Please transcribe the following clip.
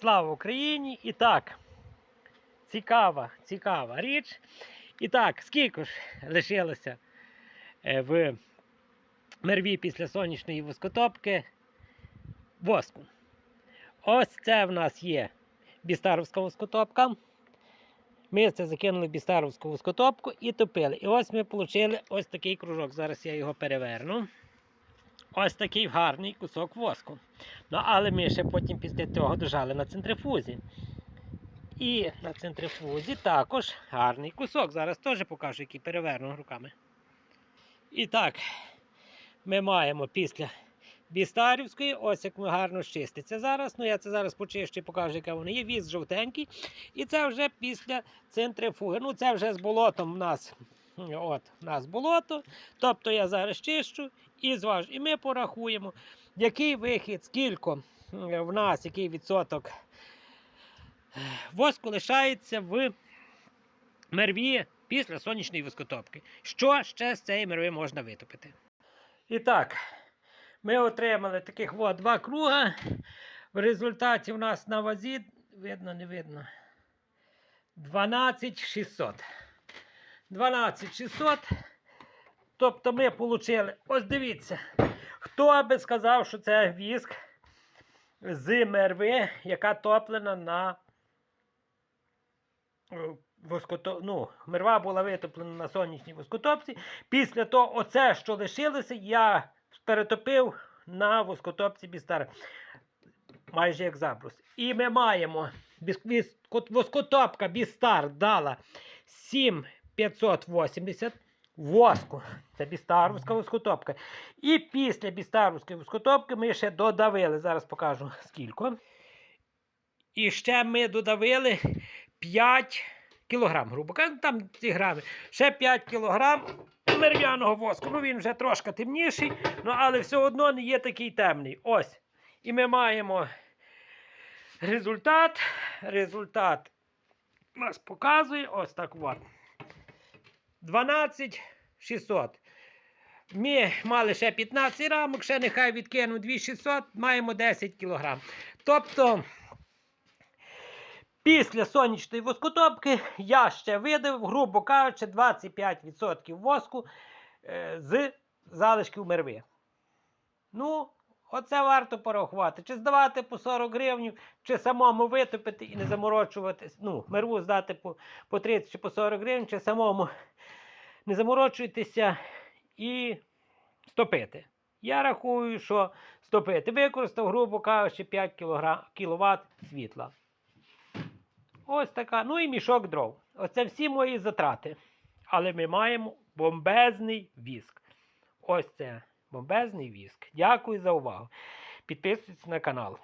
Слава Україні! І так, цікава, цікава річ. І так, скільки ж лишилося е, в мерві після сонячної воскотопки воску. Ось це в нас є бістаровська воскотопка. Ми це закинули в бістаровську воскотопку і топили. І ось ми отримали ось такий кружок. Зараз я його переверну. Ось такий гарний кусок воску. Ну, але ми ще потім після цього дожали на центрифузі. І на центрифузі також гарний кусок. Зараз теж покажу, який переверну руками. І так, ми маємо після Бістарівської, ось як ми гарно чиститься зараз. Ну, я це зараз почищу і покажу, яке воно є. Віз жовтенький. І це вже після центрифуги. Ну, це вже з болотом в нас. От, в нас болото. Тобто я зараз чищу і зважу. І ми порахуємо, який вихід, скільки е, в нас, який відсоток воску лишається в мерві після сонячної воскотопки. Що ще з цієї мерви можна витопити? І так, ми отримали таких от два круга. В результаті у нас на вазі, видно, не видно, 12600. 12600. Тобто ми отримали, ось дивіться, хто би сказав, що це віск з мерви, яка топлена на е, воското... ну, мерва була витоплена на сонячній воскотопці. Після того, оце, що лишилося, я перетопив на воскотопці Бістар. Майже як забрус. І ми маємо воскотопка Бістар дала 7580 воску. Це бістаровська воскотопка. І після бістаровської воскотопки ми ще додавили. Зараз покажу скільки. І ще ми додавили 5 кілограм, грубо кажучи, там ці грами. Ще 5 кілограм мерв'яного воску. Ну він вже трошки темніший, ну, але все одно не є такий темний. Ось. І ми маємо результат. Результат нас показує ось так от. 12 600. Ми мали ще 15 рамок, ще нехай відкину 2600, маємо 10 кг. Тобто, після сонячної воскотопки я ще видав, грубо кажучи, 25% воску е, з залишків мерви. Ну, оце варто порахувати. Чи здавати по 40 гривень, чи самому витопити і не заморочувати, ну, мерву здати по, по 30 чи по 40 гривень, чи самому не заморочуйтеся і стопити. Я рахую, що стопити. Використав, грубо кажучи, 5 кВт світла. Ось така. Ну і мішок дров. Оце всі мої затрати. Але ми маємо бомбезний віск. Ось це бомбезний віск. Дякую за увагу. Підписуйтесь на канал.